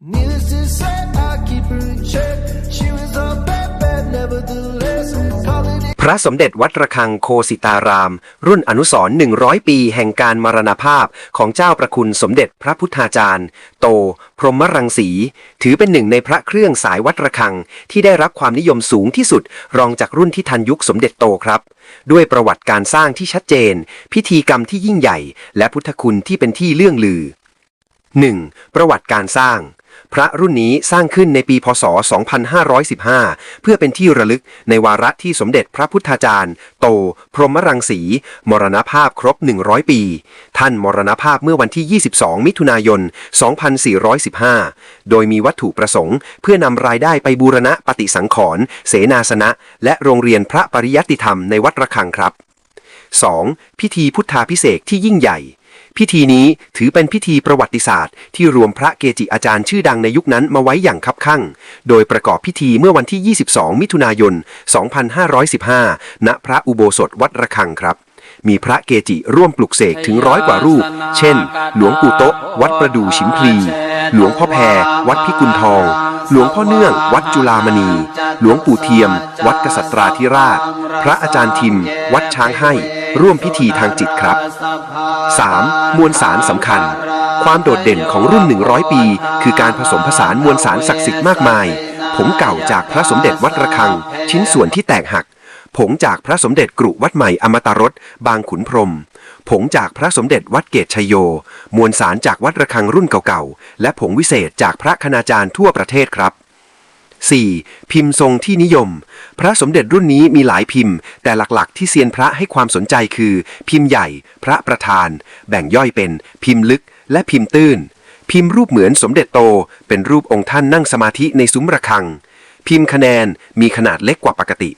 Needless to say, I keep her in check. She was all bad, bad, nevertheless. Calling it พระสมเด็จวัดระฆังโคสิตาราม รุ่นอนุสรณ์100 ปีแห่งการมรณภาพของเจ้าประคุณสมเด็จพระพุทธาจารย์ โต พรหมรังสี ถือเป็นหนึ่งในพระเครื่องสายวัดระฆัง ที่ได้รับความนิยมสูงที่สุด รองจากรุ่นที่ทันยุคสมเด็จโตครับ ด้วยประวัติการสร้างที่ชัดเจน พิธีกรรมที่ยิ่งใหญ่ และพุทธคุณที่เป็นที่เลื่องลือ 1. ประวัติการสร้าง พระรุ่นนี้สร้างขึ้นในปีพศ 2515 เพื่อเป็นที่ระลึกในวาระที่สมเด็จพระพุทธาจารย์ โต พรหมรังสี มรณภาพครบ 100 ปี ท่านมรณภาพเมื่อวันที่ 22 มิถุนายน 2415 โดยมีวัตถุประสงค์ เพื่อนำรายได้ไปบูรณะปฏิสังขรณ์เสนาสนะ และโรงเรียนพระปริยัติธรรมในวัดระฆังครับ 2. พิธีพุทธาพิเศษที่ยิ่งใหญ่ พิธีนี้ถือเป็นพิธีประวัติศาสตร์ ที่รวมพระเกจิอาจารย์ชื่อดังในยุคนั้นมาไว้อย่างคับคั่ง โดยประกอบพิธีเมื่อวันที่ 22 มิถุนายน 2515 ณ พระอุโบสถวัดระฆังครับ มีพระเกจิร่วมปลุกเสกถึงร้อยกว่ารูป เช่น หลวงปู่โต๊ะ วัดประดู่ชิมพลี หลวงพ่อแพร วัดพิกุลทอง หลวงพ่อเนื่อง วัดจุลามณี หลวงปู่เทียม วัดกษัตราธิราช พระอาจารย์ทิม วัดช้างให้ ร่วมพิธีทางจิตครับ 3. มวลสารสำคัญ ความโดดเด่นของรุ่น 100 ปี คือการผสมผสานมวลสารศักดิ์สิทธิ์มากมาย ผงเก่าจากพระสมเด็จวัดระฆัง ชิ้นส่วนที่แตกหัก ผงจากพระสมเด็จกรุวัดใหม่อมตะรสบางขุนพรมผงจากพระสมเด็จวัดเกตชยโย มวลสารจากวัดระฆังรุ่นเก่าๆ และผงวิเศษจากพระคณาจารย์ทั่วประเทศครับ 4. พิมพ์ทรงที่นิยม พระสมเด็จรุ่นนี้มีหลายพิมพ์ แต่หลักๆ ที่เซียนพระให้ความสนใจคือ พิมพ์ใหญ่ พระประธาน แบ่งย่อยเป็น พิมพ์ลึก และพิมพ์ตื้น พิมพ์รูปเหมือนสมเด็จโต เป็นรูปองค์ท่านนั่งสมาธิในซุ้มระฆัง พิมพ์คะแนนมีขนาดเล็กกว่าปกติ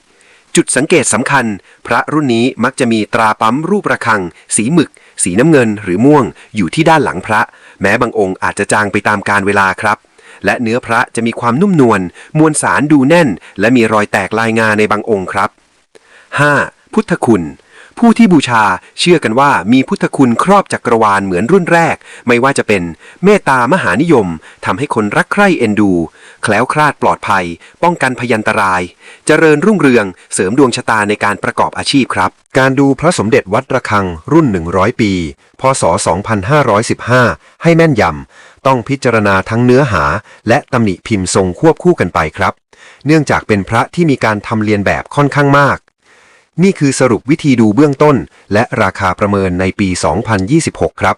จุดสังเกตสำคัญ พระรุ่นนี้มักจะมีตราปั๊มรูประฆัง สีหมึก สีน้ำเงินหรือม่วง อยู่ที่ด้านหลังพระ แม้บางองค์อาจจะจางไปตามกาลเวลาครับ และเนื้อพระจะมีความนุ่มนวลมวลสารดูแน่น และมีรอยแตกลายงาในบางองค์ครับ 5. พุทธคุณ ผู้ที่บูชาเชื่อกันว่ามีพุทธคุณครอบจักรวาลเหมือนรุ่นแรก ไม่ว่าจะเป็นเมตตามหานิยมทำให้คนรักใคร่เอ็นดู แคล้วคลาดปลอดภัย ป้องกันพยันตราย เจริญรุ่งเรืองเสริมดวงชะตาในการประกอบอาชีพครับ การดูพระสมเด็จวัดระฆังรุ่น 100 ปี พศ 2515 ให้แม่นยำต้องพิจารณาทั้งเนื้อหา และตำหนิพิมพ์ทรงควบคู่กันไปครับ เนื่องจากเป็นพระที่มีการทำเรียนแบบค่อนข้างมาก นี่คือสรุปวิธีดูเบื้องต้น และราคาประเมินในปี 2026 ครับ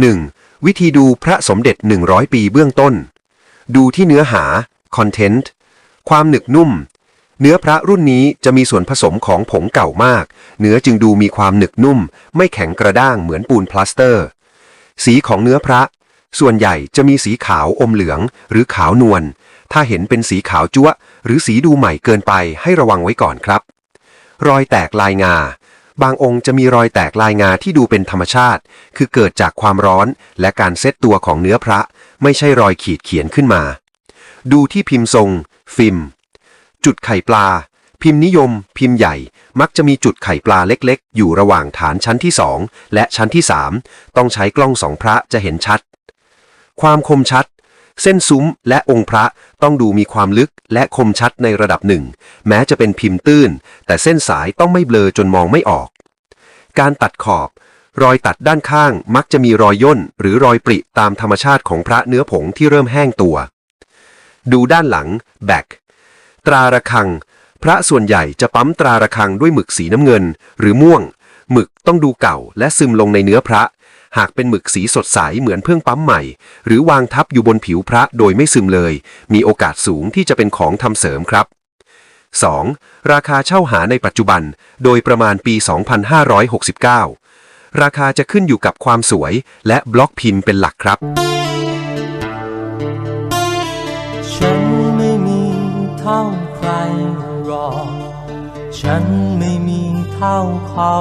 1. วิธีดูพระสมเด็จ 100 ปีเบื้องต้น ดูที่เนื้อหา content ความหนึกนุ่ม เนื้อพระรุ่นนี้จะมีส่วนผสมของผงเก่ามาก เนื้อจึงดูมีความหนึกนุ่ม ไม่แข็งกระด้างเหมือนปูนพลาสเตอร์ สีของเนื้อพระ ส่วนใหญ่จะมีสีขาวอมเหลือง หรือขาวนวล ถ้าเห็นเป็นสีขาวจั๊วหรือสีดูใหม่เกินไปให้ระวังไว้ก่อนครับ รอยแตกลายงา บางองค์จะมีรอยแตกลายงาที่ดูเป็นธรรมชาติ คือเกิดจากความร้อนและการเซตตัวของเนื้อพระ ไม่ใช่รอยขีดเขียนขึ้นมา ดูที่พิมพ์ทรง ฟิล์มจุดไข่ปลา พิมพ์นิยม พิมพ์ใหญ่ มักจะมีจุดไข่ปลาเล็กๆ อยู่ระหว่างฐานชั้นที่ 2 และชั้นที่ 3 ต้องใช้กล้องสองพระจะเห็นชัด ความคมชัด เส้นซุ้มและองค์พระต้องดูมีความลึกและคมชัดในระดับหนึ่ง แม้จะเป็นพิมพ์ตื้น แต่เส้นสายต้องไม่เบลอจนมองไม่ออก การตัดขอบ รอยตัดด้านข้างมักจะมีรอยย่น หรือรอยปริตามธรรมชาติของพระเนื้อผงที่เริ่มแห้งตัว ดูด้านหลัง back ตราระฆัง พระส่วนใหญ่จะปั๊มตราระฆังด้วยหมึกสีน้ำเงิน หรือม่วง หมึกต้องดูเก่าและซึมลงในเนื้อพระ หากเป็นหมึกสีสดใสเหมือนเพิ่งปั๊มใหม่ หรือวางทับอยู่บนผิวพระโดยไม่ซึมเลย มีโอกาสสูงที่จะเป็นของทำเสริมครับ 2. ราคาเช่าหาในปัจจุบัน โดยประมาณปี 2569 ราคาจะขึ้นอยู่กับความสวยและบล็อกพิมพ์เป็นหลักครับฉันไม่มีเท่าใครหรอกฉันไม่มีเท่าเขา